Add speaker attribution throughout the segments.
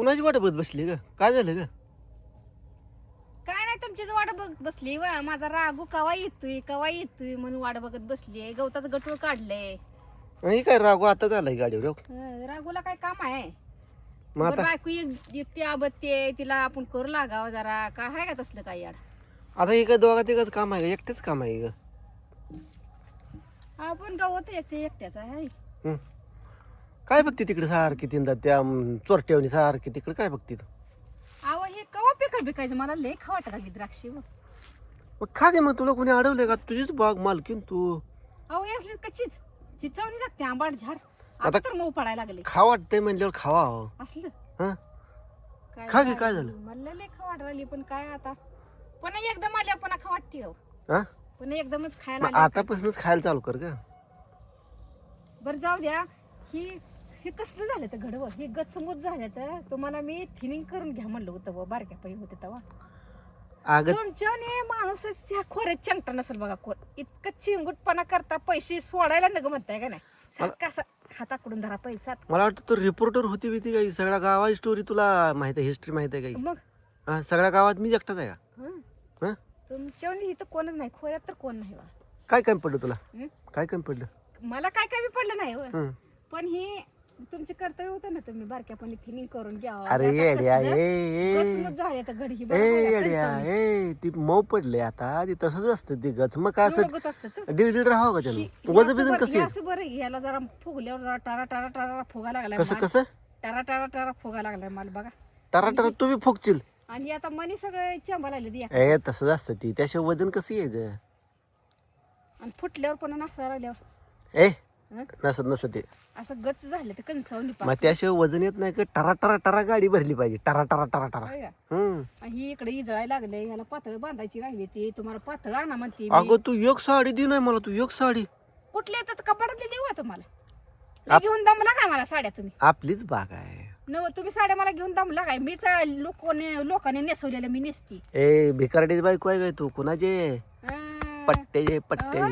Speaker 1: कुणाची वाट बघत बसली ग? काय झालं ग?
Speaker 2: काय नाही तुमचीच वाट बघत बसली वा माझा रागू कवा येतोय कवा येतोय म्हणून वाट बघत बसली गवताचं गटूळ काढलंय.
Speaker 1: आणि काय रागू आता झालाय गाडीवर हो.
Speaker 2: रागूला काय काम आहे?
Speaker 1: मग
Speaker 2: बरं
Speaker 1: आता
Speaker 2: बायको एक- एकटी आबत्ती आहे तिला आपण करू लागावं जरा. काय आहे का तसलं काय याड?
Speaker 1: आता हे काय दोघा तिघाच काम आहे का? एकटेच काम आहे ग?
Speaker 2: आपण गावात एकटे एकट्याचा आहे.
Speaker 1: हं. काय बघते तिकडे सारखी तिंदा त्या अं, चोरट्यावनी सारखी तिकडे काय बघते तू?
Speaker 2: अहो हे कवा पिका पिकायचं मला लय खावाट लागली द्राक्षी
Speaker 1: मग खा दे मग तुला कोणी अडवलंय का? तुझीच बाग मालकीन तू.
Speaker 2: अहो हे असली कच्चीच. चिचावणी लागते आंबाट झाड. आता तर मऊ पडायला लागले.
Speaker 1: खा वाटतंय म्हणल्यावर खावा हो.
Speaker 2: असलं?
Speaker 1: हं?
Speaker 2: काय
Speaker 1: खा की, काय झालं?
Speaker 2: मला लय खावाट राहिली पण काय आता? पण एकदम आल्या पण खा वाटते हो
Speaker 1: हा?
Speaker 2: पण एकदमच खायला
Speaker 1: मग
Speaker 2: आल्या.
Speaker 1: आतापासूनच खायला चालू कर ग.
Speaker 2: बरं जाऊ द्या. ही हे कसलं झालं तर घडवं? हे गचमूत झालं तर तुम्हाला मी थिनिंग करून घ्या म्हणलं होतं बुवा, बारक्यापणी होते तेव्हा.
Speaker 1: अगं
Speaker 2: तुमच्याने माणूसच त्या खोऱ्यात चंटा नसेल बघा कोण इतकं चिंगुटपणा करता पैसे सोडायला नग म्हणताय का नाही? सारखं असं हाताकडून धरा पैसा
Speaker 1: मला वाटतं तू रिपोर्टर होती बिती काही. सगळ्या गावाची स्टोरी तुला माहीत आहे हिस्ट्री माहीत आहे काही.
Speaker 2: मग?
Speaker 1: हा सगळ्या गावात मी एकटाच आहे का?
Speaker 2: हं.
Speaker 1: हा?
Speaker 2: तुमच्याने इथं कोणच नाही खोऱ्यात तर कोण नाही बा.
Speaker 1: काय कमी पडलं तुला?
Speaker 2: हं?
Speaker 1: काय कमी पडलं?
Speaker 2: मला काय काय बी पडलं नाही. हं. पण हे तुमचे कर्तव्य होतं ना तुम्ही बारक्यापणी थिनिंग करून घ्या
Speaker 1: अरे येड्या ए
Speaker 2: गचमूत झाले तर घडी
Speaker 1: ए येड्या. ए ती मऊ पडले आता ती तसंच असतं ती गच मग काय असं
Speaker 2: असतं.
Speaker 1: दीड दीड राहावं का वजन
Speaker 2: असं
Speaker 1: बिजन
Speaker 2: बरं-
Speaker 1: कसं?
Speaker 2: असं बरं याला जरा फुगल्यावर जरा टारा टारा टारा फुगा लागलाय
Speaker 1: कसं. कसं?
Speaker 2: टारा टारा टारा फुगा लागलाय माल बघा.
Speaker 1: टरा टरा तू बी फुकशील
Speaker 2: आणि आता मनी सगळं चांबा लागले
Speaker 1: ए तसंच असतं ती त्याशिवाय वजन कसं यायचं?
Speaker 2: आणि फुटल्यावर पण नसा राहिल्यावर.
Speaker 1: ए? नसत नसत ते.
Speaker 2: असं गच झालं तर कणसावणी
Speaker 1: मग त्याशिवाय वजन येत नाही का टरा टरा टरा गाडी भरली पाहिजे. टरा टरा टरा टरा. हम्म
Speaker 2: ही. इकडे इजळायला लागले ह्याला पातळ बांधायची राहिली ती तुम्हाला पातळ आणा म्हणते मी.
Speaker 1: अगं तू एक साडी दे नाही मला तू एक साडी.
Speaker 2: कुठले येतात कपाडातले देऊ का तुम्हाला घेऊन दमला काय मला साड्या तुम्ही?
Speaker 1: आपलीच बाग आहे.
Speaker 2: नव तुम्ही साड्या मला घेऊन दमला काय? मीच लोकांनी लोकांनी नेसवलेल्या मी नेसती.
Speaker 1: ए भिकारडीच बायको आहे काय तू? कुणाचे?
Speaker 2: अं,
Speaker 1: पट्टे पट्टे
Speaker 2: आ,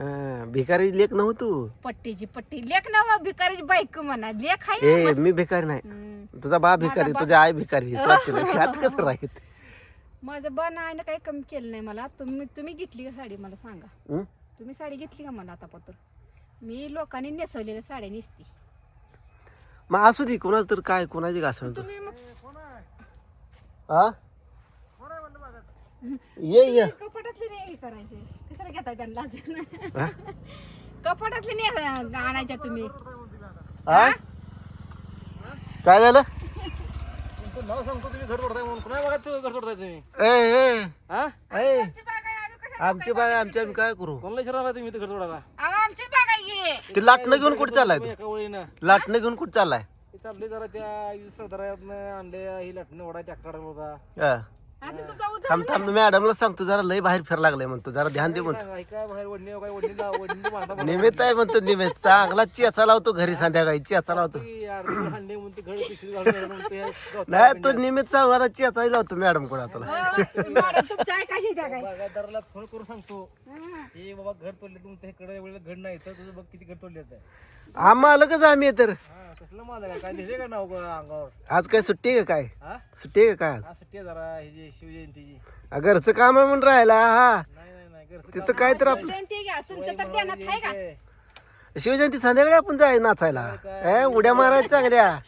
Speaker 1: हं, भिकारी लेख नव्ह तू?
Speaker 2: पट्टीची पट्टी. लेख ना भिकारीची बाईक म्हणा. लेख आहे
Speaker 1: ए. मी भिकारी नाही.
Speaker 2: हम्म.
Speaker 1: तुझा बा भिकारी
Speaker 2: बा-
Speaker 1: तुझ्या आई भिकारी तुझ्या लक्षात कसं राहील?
Speaker 2: माझं बा नाही काही कमी केलं नाही मला. तुम्ही तुम्ही घेतली का साडी मला सांगा.
Speaker 1: हं?
Speaker 2: तुम्ही साडी घेतली का मला आता पत्र मी लोकांनी नेसवलेल्या साड्या नेसती.
Speaker 1: मग असू दे कोणाचं तर काय कोणाची घासण तू
Speaker 2: तुम्ही मग
Speaker 1: हा? ये ये.
Speaker 2: कपाटातले नाही करायचे? कशाला घेताय त्यांना अजून?
Speaker 1: हा?
Speaker 2: कपाटातले नाही आणायच्या तुम्ही.
Speaker 1: हा? काय झालं?
Speaker 3: तुमचं नाव सांगतो तुम्ही घर तोडताय म्हणून. कुणा बघा घर तोडताय तुम्ही?
Speaker 1: ए ए.
Speaker 3: हा?
Speaker 1: ए.
Speaker 2: आमची बाग आहे, आम्ही कशाला
Speaker 1: आमची आमची आम्ही काय करू?
Speaker 3: कोणाला शिराला तुम्ही इथं घर तोडायला?
Speaker 2: अहो, आमचीच बाग आहे की.
Speaker 1: ते लाटणं घेऊन कुठं चाललाय
Speaker 3: तुम्ही एका
Speaker 1: लाटणं घेऊन कुठं चाललाय?
Speaker 3: ते चालले जरा त्या सरदारातनं आणले ही लाटणं ओढा ट्रॅक्टर होता
Speaker 1: हा.
Speaker 2: अजून तुमचा
Speaker 1: थांब थांब मॅडमला सांगतो जरा लय बाहेर फिर लागलाय म्हणतो जरा ध्यान दे म्हणतो.
Speaker 3: काय काय बाहेर काय.
Speaker 1: निमित्त आहे म्हणतो निमित्त. चांगला चियाचा लावतो घरी संध्याकाळी चियाचा लावतो. नाही तो निमित्त चांगला चियाचा लावतो मॅडम कोणा
Speaker 2: मॅडम तुमचं ऐकायची त्या काय
Speaker 3: बागायतदाराला फोन करून सांगतो.
Speaker 2: हा.
Speaker 3: हे बाबा घर तोडले तुमच्या इकडे वेळेला घर नाही तर तुझं बघ किती घर तोडले आहेत.
Speaker 1: आम्हाला कसं आम्ही तर.
Speaker 3: हा कसलं माल आहे? काय लिहिले का नाव ग अंगावर?
Speaker 1: आज काय सुट्टी आहे का काय?
Speaker 3: हा?
Speaker 1: सुट्टी आहे का काय आज?
Speaker 3: हा सुट्टी आहे जरा ही जी शिवजयंतीची
Speaker 1: आ, घरचं काम आहे म्हणून राहिला हा.
Speaker 3: नाही नाही नाही घरचं
Speaker 1: तिथं काय तर आपलं
Speaker 2: जयंती घ्या तुमच्या तर ध्यानात आहे का?
Speaker 3: ते
Speaker 1: शिवजयंती संध्याकाळी आपण जाय नाचायला. ए उड्या मारायच्या चांगल्या.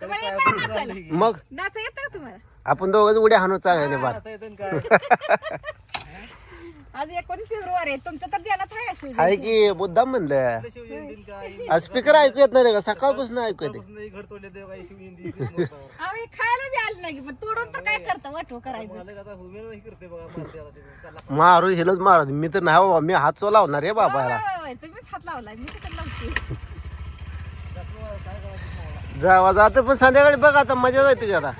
Speaker 2: तुम्हाला येतं का नाचायला?
Speaker 1: मग?
Speaker 2: नाचा येतं का तुम्हाला?
Speaker 1: आपण दोघं उड्या हाणू चांगल्या बार
Speaker 2: आज एकोणीस फेब्रुवारी आहे. तुमच्या तर ध्यानात आहे?
Speaker 1: आहे की मुद्दाम म्हणलं.
Speaker 3: शिवजयंती काय?
Speaker 1: स्पीकर ऐकू येत नाही का? सकाळपासून ऐकू येते.
Speaker 3: पासून घर तोडले ते काय शिवजयंती
Speaker 2: अहो, हे खायला बी आलं नाही की, पण तोडून तर काय करतं? वाटव करायचं.
Speaker 3: मालक आता उमेद करते बघा मारते आता ते. त्याला
Speaker 1: मारू हिलच मारू. मी तर नाही बाबा मी हात चो लावणार रे बाबा
Speaker 2: होय, होय, तुम्हीच हात लावलाय. मी तिकडे लावते.
Speaker 1: जावा जात पण संध्याकाळी बघ आता मजा जाय तुझ्या आता.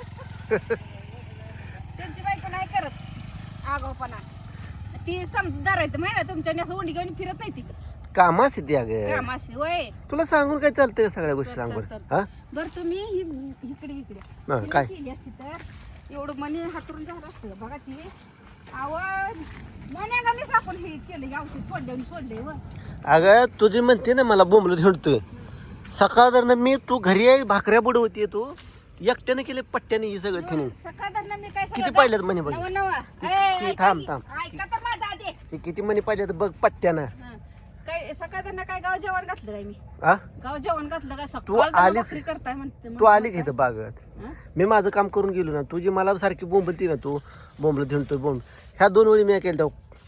Speaker 2: त्यांची बायको नाही करत. आगावपणा ती समजदार आहे माहिती आहे तुमच्या असं उंडी घेऊन फिरत नाही ती.
Speaker 1: कामास येते अगं.
Speaker 2: कामाशी
Speaker 1: तुला सांगून काय चालतंय सगळ्या गोष्टी सांग बरं हा?
Speaker 2: बरं तुम्ही हि- इकडे इकडे.
Speaker 1: हा,
Speaker 2: तिने
Speaker 1: काय?
Speaker 2: केली असती तर एवढं मनी हातरून झालं असतं. बघा ती. आवाज मन्यागानेच आपण हे केलं हे औषध सोडले आणि सोडले व
Speaker 1: अगं तुझी म्हणते ना मला बोंबलत हिंडतोय सकाळ मी तू घरी आहे भाकऱ्या बुडवते तू. एकट्याने केले पट्ट्याने हे सगळं थिनिंग
Speaker 2: सकाळ मी काय
Speaker 1: किती पाहिल्यात म्हणे बघ.
Speaker 2: नवा नवा.
Speaker 1: किती- थांब थांब.
Speaker 2: ऐका तर
Speaker 1: हे किती म्हणे पाहिजे बघ पट्ट्यानं.
Speaker 2: हं. काय सकाळ त्यांना काय गाव जेवण घातलं काय मी?
Speaker 1: आ?
Speaker 2: गाव जेवण घातलं काय?
Speaker 1: तू
Speaker 2: सकाळ
Speaker 1: आलीच-
Speaker 2: भाकरी करताय म्हणते
Speaker 1: तू आली की इथं बागत?
Speaker 2: हं?
Speaker 1: मी माझं काम करून गेलो ना तुझी मला सारखी बोंबलती ना तू बोंबल ठेवतो बोंब. ह्या दोन वेळी मी केलं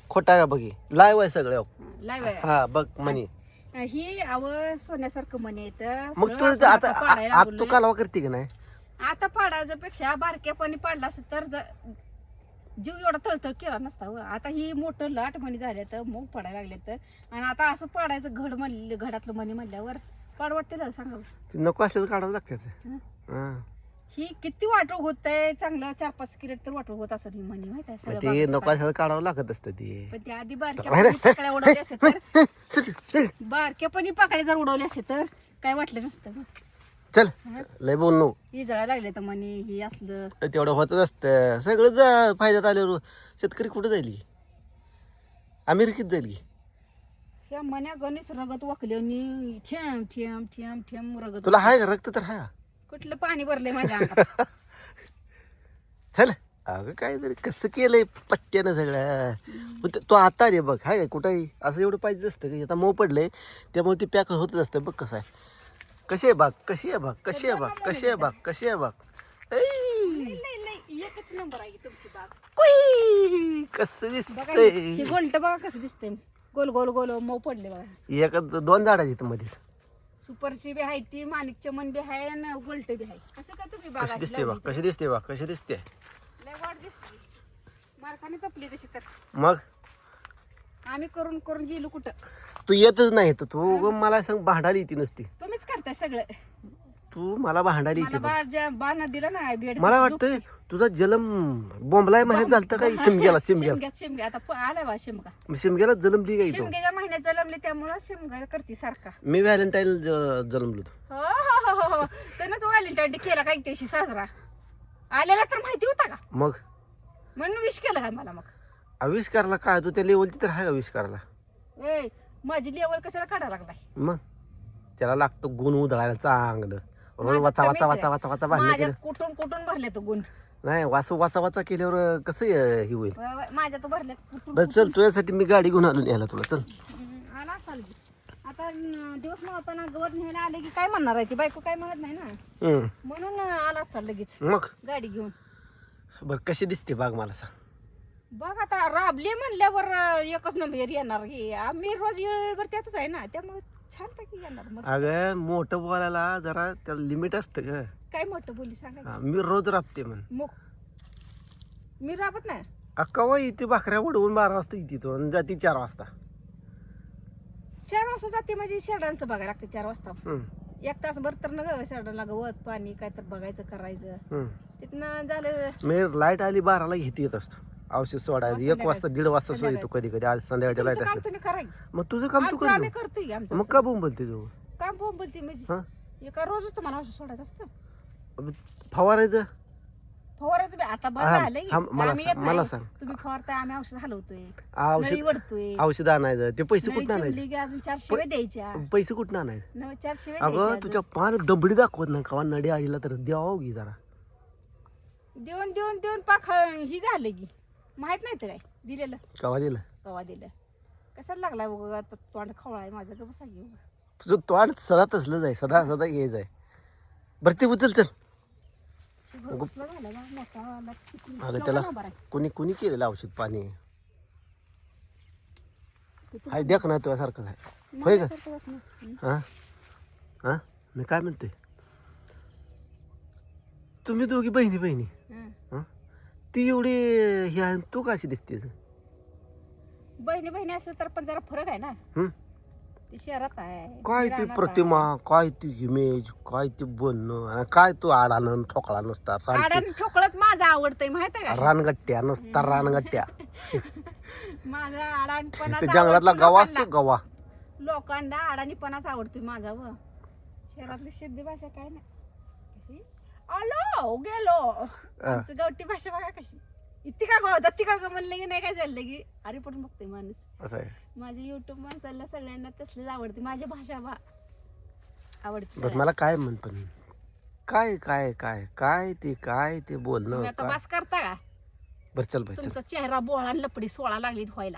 Speaker 1: खोटा का बघी? लाईव्ह आहे सगळं.
Speaker 2: हं, आहे.
Speaker 1: हा बघ म्हणे
Speaker 2: ही आव सोन्यासारखं म्हणे येतं
Speaker 1: मग
Speaker 2: सगळं
Speaker 1: तू
Speaker 2: आपण
Speaker 1: आता
Speaker 2: पाडायला
Speaker 1: आता तू
Speaker 2: लागलोय.
Speaker 1: कालवा करते की नाही?
Speaker 2: आता पाडायच्या पेक्षा बारक्यापणी पाडला असत तर ज- जीव एवढा तळतळ केला नसता हो. आता ही मोठं लाट म्हणी झाले तर मग पडायला लागले तर आणि आता असं पाडायचं घड म्हणले घडातलं म्हणी म्हणल्यावर पाड वाटते ना सांगा
Speaker 1: ते नको असलं काढावं लागतं
Speaker 2: हं?
Speaker 1: हा
Speaker 2: ही किती वाटो होत आहे चांगलं चार पाच किरेट तर वाटो होत असं ही म्हणी माहीत आहे
Speaker 1: मग
Speaker 2: सगळं
Speaker 1: ते
Speaker 2: बागेत
Speaker 1: नको. असलं काढावं लागत असतं ते
Speaker 2: पण ते आधी बारक्या
Speaker 1: माहिती
Speaker 2: पणी उडवले असते तर बारक्यापणी पाकळे जर उडवले असते तर काय वाटलं नसतं गं.
Speaker 1: चल. लय बोल नको.
Speaker 2: ही जळायला लागले तर म्हणे ही असलं.
Speaker 1: तेवढं होतच असतं. सगळं जा फायद्यात आल्यावर. शेतकरी कुठं जाईल की अमेरिकेत जाईल की
Speaker 2: ह्या मन्या गणेश रगत वाकले आणि ठेम ठेम ठेम ठेम रगत
Speaker 1: तुला हाय का? रक्त तर हाय का?
Speaker 2: कुठलं पाणी भरलंय माझ्या अंगात?
Speaker 1: चल. अगं काय तरी कसं केलंय पट्ट्यानं सगळं? मग ते- तू आता रे बघ. हाय का? कुठंही असं एवढं पाहिजे असतं की? आता मऊ पडलंय. त्यामुळे ते पॅक होतच असतं. बघ कसं आहे. कशी आहे बाग? कशी आहे बाग? कशी आहे बाग? कशी आहे बाग? कशी आहे बाग? ऐ,
Speaker 2: एकच नंबर आहे तुमची बाग.
Speaker 1: कुई, कसं
Speaker 2: बघा
Speaker 1: दिसतंय?
Speaker 2: हे गोलट बघा कसं दिसतंय. गोल गोल गोल. मऊ पडले बघा.
Speaker 1: एक दोन झाड आहेत मध्येच.
Speaker 2: सुपरची बी आहे ती माणिक चमन बी आहे आणि गोलट बी आहे. कसं का तुम्ही
Speaker 1: कशी
Speaker 2: बागा
Speaker 1: दिसते बाग? कशी दिसते बाग? कशी दिसते?
Speaker 2: लय वाट दिसते. मार्काने जपली तशी तर.
Speaker 1: मग?
Speaker 2: आम्ही करून करून गेलो कुठं?
Speaker 1: तू येतच नाही तर तू उगाच मला सांग भांडायला येते नुसती.
Speaker 2: तुम्हीच करताय सगळं.
Speaker 1: तू मला भांडायला
Speaker 2: मला
Speaker 1: येते बघ.
Speaker 2: ज्या बाना दिला ना
Speaker 1: मला वाटतंय तुझा जलम बोंबलाय महिन्यात झालता काय शिमग्याला शिमग्याला.
Speaker 2: शिमग्यात शिमग्या. आता प- आला बा शिमगा.
Speaker 1: मग शिमग्याला जलम दी काय तो
Speaker 2: शिमग्याच्या महिन्यात जलमले त्यामुळं शिमगा करते सारखा.
Speaker 1: मी व्हॅलेंटाईन जन्मलो होतो.
Speaker 2: हो हो हो हो त्यानंच व्हॅलेंटाईन डे केला काय त्याशी साजरा. आलेला तर माहिती होता का?
Speaker 1: मग?
Speaker 2: म्हणून विश केलं काय मला मग?
Speaker 1: आविष्कारला काय? तू त्या लेवलची तर आहे आविष्काराला.
Speaker 2: ए माझी लेवल कशाला काढायला लागलाय?
Speaker 1: मग? त्याला लागतं गुण उधळायला चांगलं. रोज वाचा वाचा
Speaker 2: कमी
Speaker 1: वाचा वाचा वाचा भांडणं
Speaker 2: माझ्यात
Speaker 1: केलं.
Speaker 2: कुठून कुठून भरले तो गुण?
Speaker 1: नाही वाच वाचा वाचा केल्यावर कसं हे हे होईल?
Speaker 2: वा- माझ्यात भरल्यात कुठून
Speaker 1: बस चल तुझ्यासाठी मी गाडी घेऊन आलो न्यायला तुला चल.
Speaker 2: आला असाल की. आता अं, दिवस नव्हताना गवत न्यायला आले की काय म्हणणार आहे ती? बायको काय म्हणत नाही ना?
Speaker 1: हम्म.
Speaker 2: म्हणून अं, आला असाल लगेच.
Speaker 1: मग?
Speaker 2: गाडी घेऊन.
Speaker 1: बरं कशी दिसते बाग मला सांग.
Speaker 2: बघ आता राबले म्हणल्यावर एकच नंबर येणार की. आम्ही रोज येळभर त्यातच आहे ना त्यामुळे छान पैकी येणार मस्त.
Speaker 1: अगं मोठं बोलायला जरा त्याला लिमिट असतं ग.
Speaker 2: काय मोठं बोली सांगा
Speaker 1: हा, मी रोज राबते म्हण.
Speaker 2: मग मी राबत नाही?
Speaker 1: अक्का इथे भाकऱ्या उडवून बारा वाजता येते तो आणि जाती चार वाजता.
Speaker 2: चार वाजता जाते म्हणजे शेरडांचं बघायला लागते चार वाजता.
Speaker 1: हम्म,
Speaker 2: एक तास भर तर न ग शेरडाला गवत पाणी काय तर बघायचं करायचं.
Speaker 1: हम्म.
Speaker 2: तिथनं झालं
Speaker 1: मी लाइट आली बाराला घेते येत असतो. औषध सोडायचं एक. वाजता दीड वाजता सो येतो कधी कधी. आज संध्याकाळच्या लाइट
Speaker 2: तुमचं काम
Speaker 1: असते
Speaker 2: तुम्ही करा की.
Speaker 1: मग तुझं काम तू
Speaker 2: आमचं
Speaker 1: कर
Speaker 2: आम्ही
Speaker 1: ना.
Speaker 2: करतोय की आमचं
Speaker 1: मग का बोंबलते तू?
Speaker 2: काम बोंब बोलते म्हणजे.
Speaker 1: हा?
Speaker 2: एका रोजच तुम्हाला औषध सोडायचं असतं.
Speaker 1: फवारायचं?
Speaker 2: फवारायचं बी. आता बरं झालंय.
Speaker 1: हा, मला
Speaker 2: आम्ही
Speaker 1: सांग,
Speaker 2: येत
Speaker 1: मला
Speaker 2: नाही.
Speaker 1: सांग.
Speaker 2: तुम्ही फवारताय आम्ही औषध हलवतोय.
Speaker 1: औषध
Speaker 2: वडतोय
Speaker 1: औषध आणायचं. ते पैसे
Speaker 2: नळी
Speaker 1: कुठं
Speaker 2: चिमली की अजून चार शिवे द्यायच्या.
Speaker 1: पैसे कुठं आणायचं?
Speaker 2: चार शिवे
Speaker 1: अगं
Speaker 2: द्यायच्या
Speaker 1: तुझ्या पान दबडी दाखवत नाही कवा नडी आडीला तर द्यावं घे जरा.
Speaker 2: देऊन देऊन देऊन पाख ही झालं की. माहीत नाही तर काय. दिलेलं.
Speaker 1: कवा दिलं?
Speaker 2: कवा दिलं. कशाला लागलाय बघ आता तोंड खवळाय माझं. का बसा घेऊ
Speaker 1: तुझं तोंड सदा तसलंच आहे सदा सदा घ्यायचं आहे बरं ते उचल चल. अगं त्याला
Speaker 2: आहे?
Speaker 1: कोणी कोणी केलेलं औषध पाणी? हाय देख ना तुझ्यासारखं आहे होय का?
Speaker 2: सारखं. हं.
Speaker 1: हां? मी काय म्हणते तुम्ही दोघी बहिणी बहिणी.
Speaker 2: हं.
Speaker 1: ती एवढी ही आहे तू कशी दिसतेस?
Speaker 2: बहिणी बहिणी असलं तर पण जरा फरक आहे ना.
Speaker 1: हं?
Speaker 2: ती शहरात आहे
Speaker 1: काय ती प्रतिमा काय ती इमेज काय ती बनणं आणि काय तू आडानं ठोकळा नुसता. रान
Speaker 2: आडान ठोकळत माझं आवडतंय माहीत आहे का?
Speaker 1: रानगट्ट्या नुसता रानगट्ट्या.
Speaker 2: माझा आडाणपणाच
Speaker 1: ते जंगलातला गवा असतो
Speaker 2: लोकांना.
Speaker 1: गवा?
Speaker 2: लोकांना अडाणीपणाच आवडतोय माझा व. शहरातली सिद्धी भाषा काय नाही. आलो गेलो आमची गावठी भाषा बघा कशी. इतकी का गो ती का गो म्हणलं की नाही काय झालं की? अरे पण बघतोय माणूस.
Speaker 1: असं आहे.
Speaker 2: माझी युट्यूब माणसाला सगळ्यांना तसलीच आवडते. माझी भाषा बा आवडते
Speaker 1: बरं मला काय म्हण पण? काय काय काय काय ते काय ते
Speaker 2: तुम्ही
Speaker 1: बोलणं
Speaker 2: आता
Speaker 1: काय?
Speaker 2: बस करता का?
Speaker 1: बरं चल बाई चल.
Speaker 2: तुमचा चेहरा बोळा आणि लपडी सोळा लागली व्हायला.